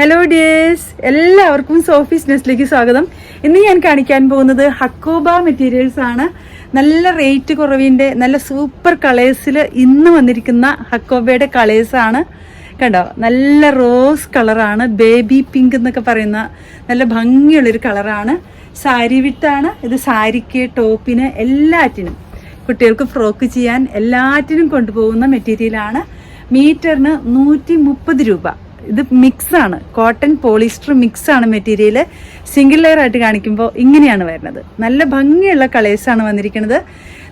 Hello dears എല്ലാവർക്കും Sophie's നെസ്റ്റിലേക്ക് സ്വാഗതം. ഇന്ന് ഞാൻ കാണിക്കാൻ പോകുന്നത് ഹക്കോബ മെറ്റീരിയൽസ് ആണ്. നല്ല റേറ്റ് കുറവിന്റെ നല്ല സൂപ്പർ കളേഴ്സിൽ ഇന്ന് വന്നിരിക്കുന്ന ഹക്കോബയുടെ കളേഴ്സ് ആണ്. കണ്ടോ? നല്ല റോസ് കളറാണ് ബേബി പിങ്ക് എന്നൊക്കെ പറയുന്ന നല്ല ഭംഗിയുള്ളൊരു കളറാണ് സാരി വിട്ടാണ് ഇത് സാരിക്ക് ടോപ്പിന് എല്ലാറ്റിനും. കുട്ടികൾക്ക് ഫ്രോക്ക് ചെയ്യാൻ എല്ലാറ്റിനും കൊണ്ടുപോകുന്ന മെറ്റീരിയലാണ് മീറ്ററിന് നൂറ്റി മുപ്പത് രൂപ. ഇത് മിക്സ് ആണ് കോട്ടൺ പോളിസ്റ്റർ മിക്സ് ആണ് മെറ്റീരിയൽ സിംഗിൾ ലെയർ ആയിട്ട് കാണിക്കുമ്പോൾ ഇങ്ങനെയാണ് വരുന്നത്. നല്ല ഭംഗിയുള്ള കളേഴ്സ് ആണ് വന്നിരിക്കുന്നത്.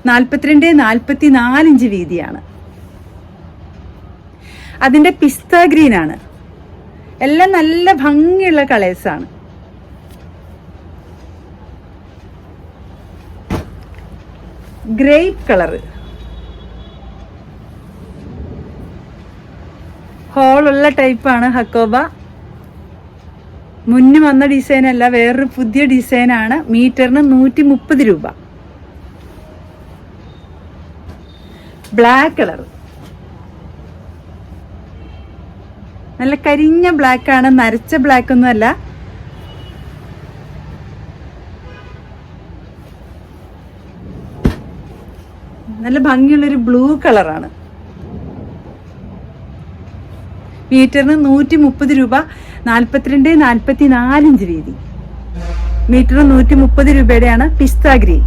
നാൽപ്പത്തിരണ്ട് നാൽപ്പത്തി നാലിഞ്ച് വീതിയാണ്. അതിന്റെ പിസ്ത ഗ്രീൻ ആണ്. എല്ലാം നല്ല ഭംഗിയുള്ള കളേഴ്സ് ആണ്. ഗ്രേപ്പ് കളറ് ഹോളുള്ള ടൈപ്പാണ് ഹക്കോബ. മുന്ന് വന്ന ഡിസൈൻ അല്ല വേറൊരു പുതിയ ഡിസൈനാണ്. മീറ്ററിന് നൂറ്റി മുപ്പത് രൂപ. Black colour. നല്ല കരിഞ്ഞ ബ്ലാക്ക് ആണ് നരച്ച ബ്ലാക്ക് ഒന്നും അല്ല നല്ല ഭംഗിയുള്ളൊരു ബ്ലൂ കളറാണ്. മീറ്ററിന് നൂറ്റി മുപ്പത് രൂപ നാൽപ്പത്തിരണ്ട് നാൽപ്പത്തി നാലിഞ്ച് വീതി. മീറ്റർ നൂറ്റി മുപ്പത് രൂപയുടെയാണ് pista green.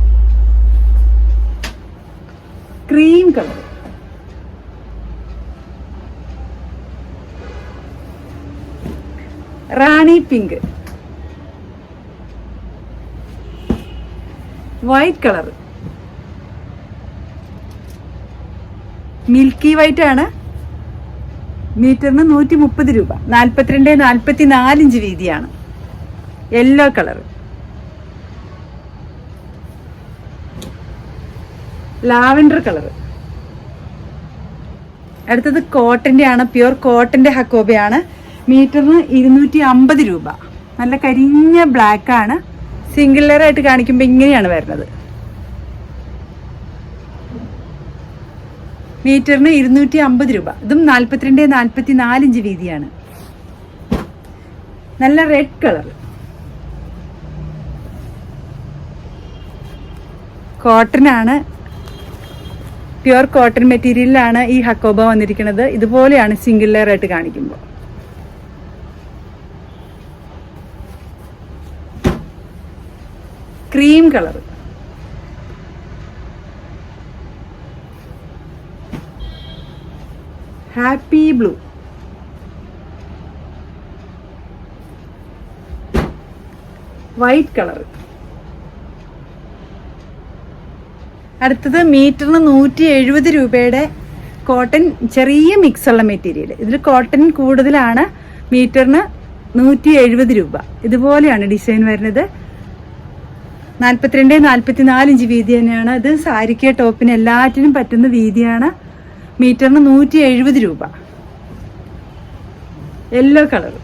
Cream colour. Rani pink. White colour. Milky white ആണ് മീറ്ററിന് നൂറ്റി മുപ്പത് രൂപ. നാൽപ്പത്തിരണ്ട് നാൽപ്പത്തി നാലിഞ്ച് വീതിയാണ്. യെല്ലോ കളർ ലാവൻഡർ കളർ അടുത്തത് കോട്ടന്റെ ആണ് പ്യുർ കോട്ടന്റെ ഹക്കോബയാണ് മീറ്ററിന് ഇരുന്നൂറ്റി അമ്പത് രൂപ. നല്ല കരിഞ്ഞ ബ്ലാക്കാണ് ആയിട്ട് കാണിക്കുമ്പോൾ ഇങ്ങനെയാണ് വരുന്നത്. മീറ്ററിന് ഇരുന്നൂറ്റി അമ്പത് രൂപ. ഇതും നാൽപ്പത്തിരണ്ട് നാൽപ്പത്തി നാലിഞ്ച് വീതിയാണ്. നല്ല റെഡ് കളർ. കോട്ടനാണ് പ്യുർ കോട്ടൺ മെറ്റീരിയലിലാണ് ഈ ഹക്കോബ വന്നിരിക്കുന്നത്. ഇതുപോലെയാണ് സിംഗിൾ ലെയർ ആയിട്ട് കാണിക്കുമ്പോൾ. Cream colour. Happy blue white colour അടുത്തത് മീറ്ററിന് നൂറ്റി എഴുപത് രൂപയുടെ കോട്ടൺ ചെറിയ മിക്സ് ഉള്ള മെറ്റീരിയൽ ഇതിൽ കോട്ടൺ കൂടുതലാണ് മീറ്ററിന് നൂറ്റി എഴുപത് രൂപ. ഇതുപോലെയാണ് ഡിസൈൻ വരുന്നത്. നാൽപ്പത്തിരണ്ട് നാൽപ്പത്തി നാല് ഇഞ്ച് വീതി തന്നെയാണ്. ഇത് സാരിക്ക് ടോപ്പിന് എല്ലാറ്റിനും പറ്റുന്ന വീതിയാണ്. മീറ്ററിന് നൂറ്റി എഴുപത് രൂപ. Yellow colour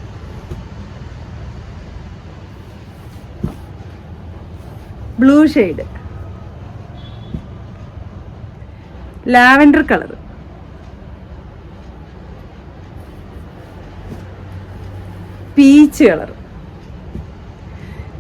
blue shade lavender colour peach colour